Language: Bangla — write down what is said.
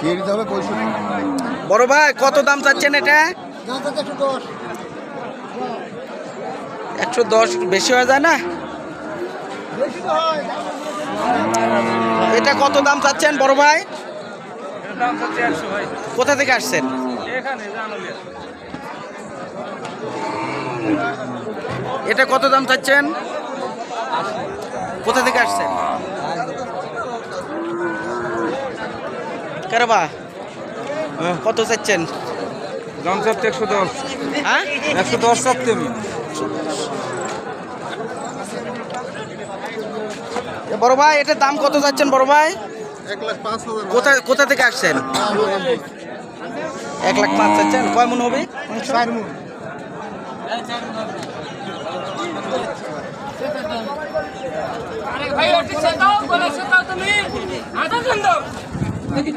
দিয়ে দিতে হবে বড় ভাই, কত দাম চাচ্ছেন এটা? একশো দশ বেশি হয়ে যায় না? এটা কত দাম চাচ্ছেন বড় ভাই? কোথা থেকে আসছেন? এটা কত দাম চাচ্ছেন? কোথা থেকে আসছেন? কারবা? কত চাচ্ছেন? দাম চাচ্ছে একশো দশ। হ্যাঁ? একশো দশ চাচ্ছি আমি। বড় ভাই এটার দাম কত যাচ্ছেন বড় ভাই? এক লাখ পাঁচ হাজার। কোথা কোথা থেকে আসছেন? এক লাখ পাঁচ চাচ্ছেন। কয় মন হবে? তুমি